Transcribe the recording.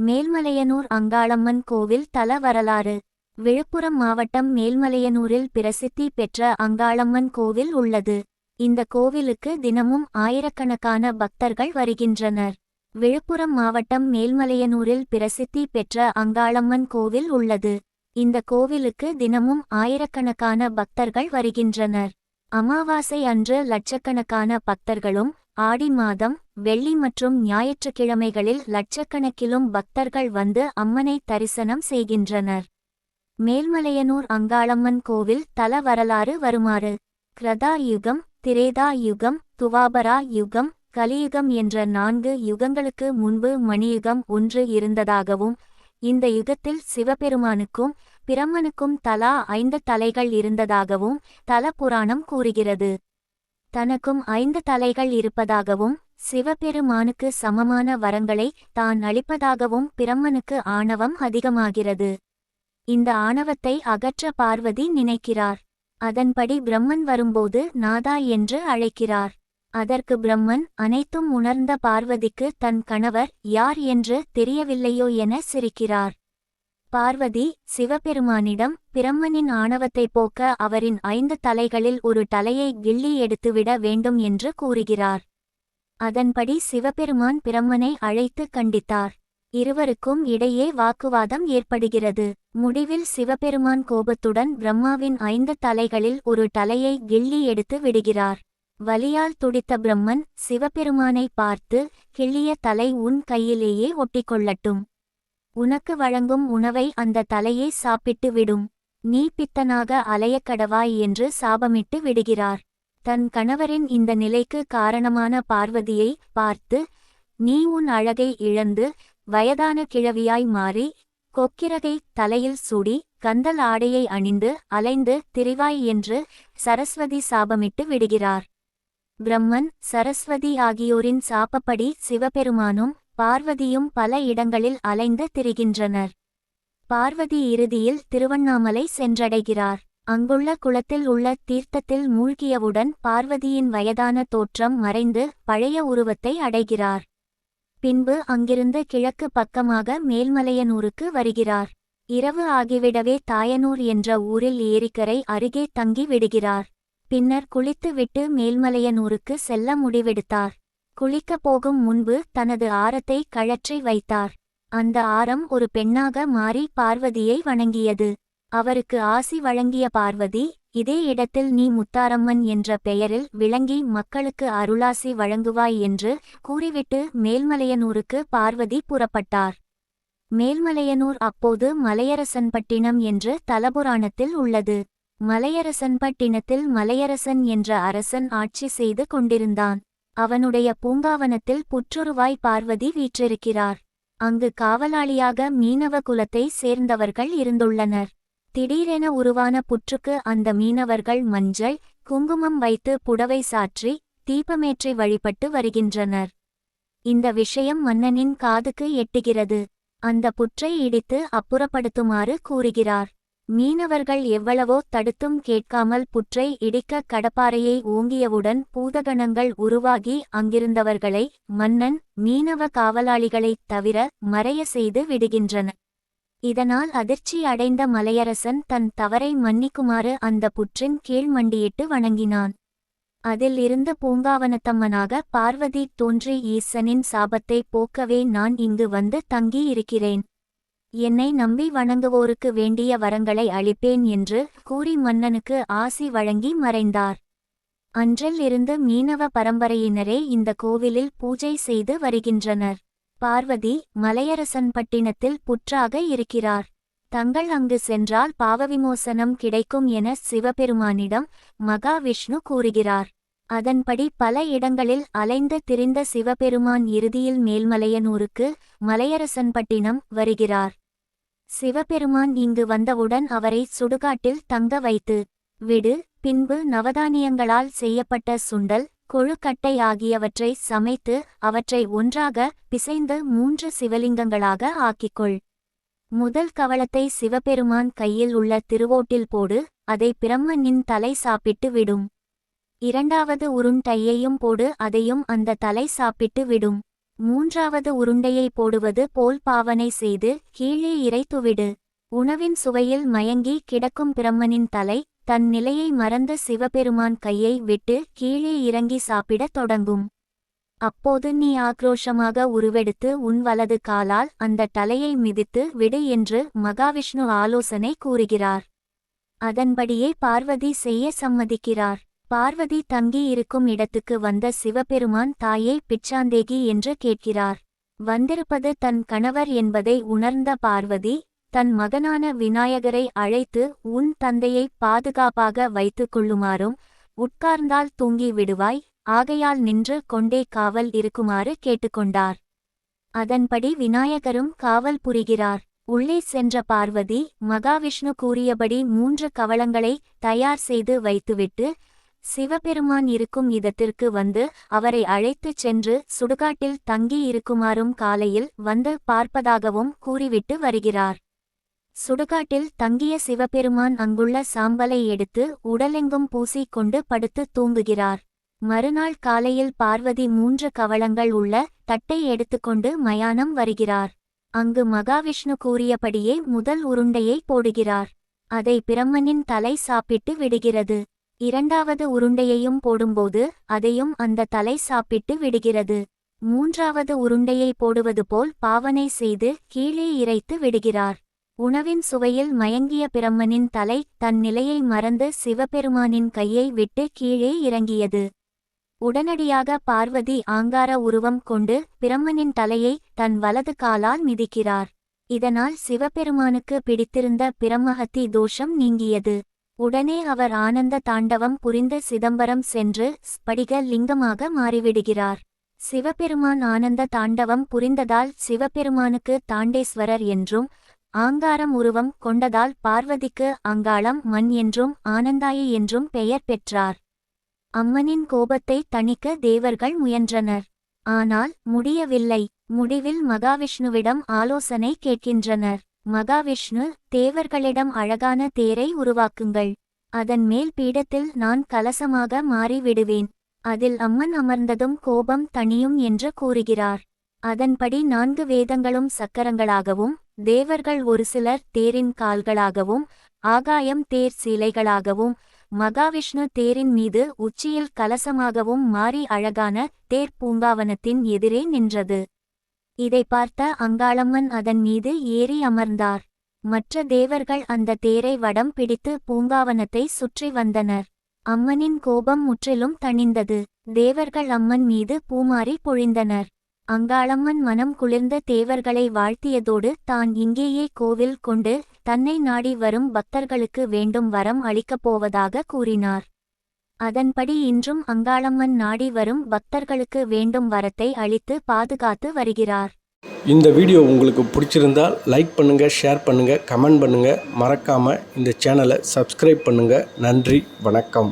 மேல்மலையனூர் அங்காளம்மன் கோவில் தல வரலாறு. விழுப்புரம் மாவட்டம் மேல்மலையனூரில் பிரசித்தி பெற்ற அங்காளம்மன் கோவில் உள்ளது. இந்த கோவிலுக்கு தினமும் ஆயிரக்கணக்கான பக்தர்கள் வருகின்றனர். விழுப்புரம் மாவட்டம் மேல்மலையனூரில் பிரசித்தி பெற்ற அங்காளம்மன் கோவில் உள்ளது. இந்த கோவிலுக்கு தினமும் ஆயிரக்கணக்கான பக்தர்கள் வருகின்றனர். அமாவாசை அன்று லட்சக்கணக்கான பக்தர்களும் ஆடி மாதம் வெள்ளி மற்றும் ஞாயிற்றுக்கிழமைகளில் லட்சக்கணக்கிலும் பக்தர்கள் வந்து அம்மனை தரிசனம் செய்கின்றனர். மேல்மலையனூர் அங்காளம்மன் கோவில் தல வரலாறு வருமாறு. கிரதா யுகம் திரேதா யுகம் துவாபரா யுகம் கலியுகம் என்ற நான்கு யுகங்களுக்கு முன்பு மணியுகம் ஒன்று இருந்ததாகவும் இந்த யுகத்தில் சிவபெருமானுக்கும் பிரம்மனுக்கும் தலா ஐந்து தலைகள் இருந்ததாகவும் தல புராணம் கூறுகிறது. தனக்கும் ஐந்து தலைகள் இருப்பதாகவும் சிவபெருமானுக்கு சமமான வரங்களை தான் அளிப்பதாகவும் பிரம்மனுக்கு ஆணவம் அதிகமாகிறது. இந்த ஆணவத்தை அகற்ற பார்வதி நினைக்கிறார். அதன்படி பிரம்மன் வரும்போது நாதா என்று அழைக்கிறார். அதற்கு பிரம்மன் அனைத்தும் உணர்ந்த பார்வதிக்கு தன் கணவர் யார் என்று தெரியவில்லையோ என சிரிக்கிறார். பார்வதி சிவபெருமானிடம் பிரம்மனின் ஆணவத்தைப் போக்க அவரின் ஐந்து தலைகளில் ஒரு தலையை கிள்ளி எடுத்துவிட வேண்டும் என்று கூறுகிறார். அதன்படி சிவபெருமான் பிரம்மனை அழைத்து கண்டித்தார். இருவருக்கும் இடையே வாக்குவாதம் ஏற்படுகிறது. முடிவில் சிவபெருமான் கோபத்துடன் பிரம்மாவின் ஐந்து தலைகளில் ஒரு தலையை கிள்ளி எடுத்து விடுகிறார். வலியால் துடித்த பிரம்மன் சிவபெருமானை பார்த்து கிள்ளிய தலை உன் கையிலேயே ஒட்டிக்கொள்ளட்டும். உனக்கு வழங்கும் உணவை அந்த தலையே சாப்பிட்டு விடும். நீ பித்தனாக அலையக்கடவாய் என்று சாபமிட்டு விடுகிறார். தன் கணவரின் இந்த நிலைக்கு காரணமான பார்வதியை பார்த்து நீ உன் அழகை இழந்து வயதான கிழவியாய் மாறி கொக்கிரகை தலையில் சூடி கந்தல் ஆடையை அணிந்து அலைந்து திரிவாய் என்று சரஸ்வதி சாபமிட்டு விடுகிறார். பிரம்மன் சரஸ்வதி ஆகியோரின் சாப்பப்படி சிவபெருமானும் பார்வதியும் பல இடங்களில் அலைந்து திரிகின்றனர். பார்வதி இறுதியில் திருவண்ணாமலை சென்றடைகிறார். அங்குள்ள குளத்தில் உள்ள தீர்த்தத்தில் மூழ்கியவுடன் பார்வதியின் வயதான தோற்றம் மறைந்து பழைய உருவத்தை அடைகிறார். பின்பு அங்கிருந்து கிழக்கு பக்கமாக மேல்மலையனூருக்கு வருகிறார். இரவு ஆகிவிடவே தாயனூர் என்ற ஊரில் ஏரிக்கரை அருகே தங்கி விடுகிறார். பின்னர் குளித்துவிட்டு மேல்மலையனூருக்கு செல்ல முடிவெடுத்தார். குளிக்கப் போகும் முன்பு தனது ஆரத்தை கழற்றி வைத்தார். அந்த ஆரம் ஒரு பெண்ணாக மாறி பார்வதியை வணங்கியது. அவருக்கு ஆசி வழங்கிய பார்வதி இதே இடத்தில் நீ முத்தாரம்மன் என்ற பெயரில் விளங்கி மக்களுக்கு அருளாசி வழங்குவாய் என்று கூறிவிட்டு மேல்மலையனூருக்கு பார்வதி புறப்பட்டார். மேல்மலையனூர் அப்போது மலையரசன்பட்டினம் என்று தலபுராணத்தில் உள்ளது. மலையரசன்பட்டினத்தில் மலையரசன் என்ற அரசன் ஆட்சி செய்து கொண்டிருந்தான். அவனுடைய பூங்காவனத்தில் புற்றுருவாய் பார்வதி வீற்றிருக்கிறார். அங்கு காவலாளியாக மீனவ குலத்தை சேர்ந்தவர்கள் இருந்துள்ளனர். திடீரென உருவான புற்றுக்கு அந்த மீனவர்கள் மஞ்சள் குங்குமம் வைத்து புடவை சாற்றி தீபமேற்றி வழிபட்டு வருகின்றனர். இந்த விஷயம் மன்னனின் காதுக்கு எட்டுகிறது. அந்த புற்றை இடித்து அப்புறப்படுத்துமாறு கூறுகிறார். மீனவர்கள் எவ்வளவோ தடுத்தும் கேட்காமல் புற்றை இடிக்க கடப்பாறையை ஓங்கியவுடன் பூதகணங்கள் உருவாகி அங்கிருந்தவர்களை மன்னன் மீனவ காவலாளிகளைத் தவிர மறைய செய்து விடுகின்றன. இதனால் அதிர்ச்சி அடைந்த மலையரசன் தன் தவறை மன்னிக்குமாறு அந்த புற்றின் கீழ் மண்டியிட்டு வணங்கினான். அதில் இருந்து பூங்காவனத்தம்மனாக பார்வதி தோன்றி ஈசனின் சாபத்தை போக்கவே நான் இங்கு வந்து தங்கி இருக்கிறேன் என்னை நம்பி வணங்குவோருக்கு வேண்டிய வரங்களை அளிப்பேன் என்று கூறி மன்னனுக்கு ஆசி வழங்கி மறைந்தார். அன்றில் இருந்து மீனவ பரம்பரையினரே இந்த கோவிலில் பூஜை செய்து வருகின்றனர். பார்வதி மலையரசன்பட்டினத்தில் புற்றாக இருக்கிறார். தங்கள் அங்கு சென்றால் பாவவிமோசனம் கிடைக்கும் என சிவபெருமானிடம் மகாவிஷ்ணு கூறுகிறார். அதன்படி பல இடங்களில் அலைந்து திரிந்த சிவபெருமான் இறுதியில் மேல்மலையனூருக்கு மலையரசன்பட்டினம் வருகிறார். சிவபெருமான் இங்கு வந்தவுடன் அவரை சுடுகாட்டில் தங்க வைத்து விடு பின்பு நவதானியங்களால் செய்யப்பட்ட சுண்டல் கொழுக்கட்டை ஆகியவற்றை சமைத்து அவற்றை ஒன்றாக பிசைந்து மூன்று சிவலிங்கங்களாக ஆக்கிக்கொள். முதல் கவளத்தை சிவபெருமான் கையில் உள்ள திருவோட்டில் போடு அதை பிரம்மனின் தலை சாப்பிட்டு விடும். இரண்டாவது உருண்டையையும் போடு அதையும் அந்த தலை சாப்பிட்டு விடும். மூன்றாவது உருண்டையை போடுவது போல் பாவனை செய்து கீழே இறைத்துவிடு. உணவின் சுவையில் மயங்கி கிடக்கும் பிரம்மனின் தலை தன் நிலையை மறந்த சிவபெருமான் கையை விட்டு கீழே இறங்கி சாப்பிடத் தொடங்கும். அப்போது நீ ஆக்ரோஷமாக உருவெடுத்து உன் வலது காலால் அந்த தலையை மிதித்து விடு என்று மகாவிஷ்ணு ஆலோசனை கூறுகிறார். அதன்படியே பார்வதி செய்ய சம்மதிக்கிறார். பார்வதி தங்கி இருக்கும் இடத்துக்கு வந்த சிவபெருமான் தாயே பிச்சாந்தேகி என்று கேட்கிறார். வந்திருப்பது தன் கணவர் என்பதை உணர்ந்த பார்வதி தன் மகனான விநாயகரை அழைத்து உன் தந்தையை பாதுகாப்பாக வைத்துக் கொள்ளுமாறும் உட்கார்ந்தால் தூங்கி விடுவாய் ஆகையால் நின்று கொண்டே காவல் இருக்குமாறு கேட்டுக்கொண்டார். அதன்படி விநாயகரும் காவல் புரிகிறார். உள்ளே சென்ற பார்வதி மகாவிஷ்ணு கூறியபடி மூன்று கவளங்களை தயார் செய்து வைத்துவிட்டு சிவபெருமான் இருக்கும் இடத்திற்கு வந்து அவரை அழைத்துச் சென்று சுடுகாட்டில் தங்கி இருக்குமாறும் காலையில் வந்து பார்ப்பதாகவும் கூறிவிட்டு வருகிறார். சுடுகாட்டில் தங்கிய சிவபெருமான் அங்குள்ள சாம்பலை எடுத்து உடலெங்கும் பூசிக்கொண்டு படுத்து தூங்குகிறார். மறுநாள் காலையில் பார்வதி மூன்று கவளங்கள் உள்ள தட்டை எடுத்துக்கொண்டு மயானம் வருகிறார். அங்கு மகாவிஷ்ணு கூறியபடியே முதல் உருண்டையை போடுகிறார். அதை பிரம்மனின் தலை சாப்பிட்டு விடுகிறது. இரண்டாவது உருண்டையையும் போடும்போது அதையும் அந்த தலை சாப்பிட்டு விடுகிறது. மூன்றாவது உருண்டையை போடுவது போல் பாவனை செய்து கீழே இறைத்து விடுகிறார். உணவின் சுவையில் மயங்கிய பிரம்மனின் தலை தன் நிலையை மறந்து சிவபெருமானின் கையை விட்டு கீழே இறங்கியது. உடனடியாக பார்வதி ஆங்கார உருவம் கொண்டு பிரம்மனின் தலையை தன் வலது காலால் மிதிக்கிறார். இதனால் சிவபெருமானுக்கு பிடித்திருந்த பிரம்மஹத்தி தோஷம் நீங்கியது. உடனே அவர் ஆனந்த தாண்டவம் புரிந்து சிதம்பரம் சென்று ஸ்படிக லிங்கமாக மாறிவிடுகிறார். சிவபெருமான் ஆனந்த தாண்டவம் புரிந்ததால் சிவபெருமானுக்கு தாண்டேஸ்வரர் என்றும் ஆங்காரம் உருவம் கொண்டதால் பார்வதிக்கு அங்காளம் மண் என்றும் ஆனந்தாயி என்றும் பெயர் பெற்றார். அம்மனின் கோபத்தை தணிக்க தேவர்கள் முயன்றனர். ஆனால் முடியவில்லை. முடிவில் மகாவிஷ்ணுவிடம் ஆலோசனை கேட்கின்றனர். மகாவிஷ்ணு தேவர்களிடம் அழகான தேரை உருவாக்குங்கள். அதன் மேல் பீடத்தில் நான் கலசமாக மாறிவிடுவேன். அதில் அம்மன் அமர்ந்ததும் கோபம் தணியும் என்று கூறுகிறார். அதன்படி நான்கு வேதங்களும் சக்கரங்களாகவும் தேவர்கள் ஒரு சிலர் தேரின் கால்களாகவும் ஆகாயம் தேர் சீலைகளாகவும் மகாவிஷ்ணு தேரின் மீது உச்சியில் கலசமாகவும் மாறி அழகான தேர் பூங்காவனத்தின் எதிரே நின்றது. இதை பார்த்த அங்காளம்மன் அதன் மீது ஏறி அமர்ந்தார். மற்ற தேவர்கள் அந்த தேரை வடம் பிடித்து பூங்காவனத்தை சுற்றி வந்தனர். அம்மனின் கோபம் முற்றிலும் தணிந்தது. தேவர்கள் அம்மன் மீது பூமாரி பொழிந்தனர். அங்காளம்மன் மனம் குளிர்ந்த தேவர்களை வாழ்த்தியதோடு தான் இங்கேயே கோவில் கொண்டு தன்னை நாடி வரும் பக்தர்களுக்கு வேண்டும் வரம் அளிக்கப் போவதாக கூறினார். அதன்படி இன்றும் அங்காளம்மன் நாடி வரும் பக்தர்களுக்கு வேண்டும் வரத்தை அளித்து பாதுகாத்து வருகிறார். இந்த வீடியோ உங்களுக்கு பிடிச்சிருந்தால் லைக் பண்ணுங்கள் ஷேர் பண்ணுங்கள் கமெண்ட் பண்ணுங்கள் மறக்காமல் இந்த சேனலை சப்ஸ்கிரைப் பண்ணுங்கள் நன்றி வணக்கம்.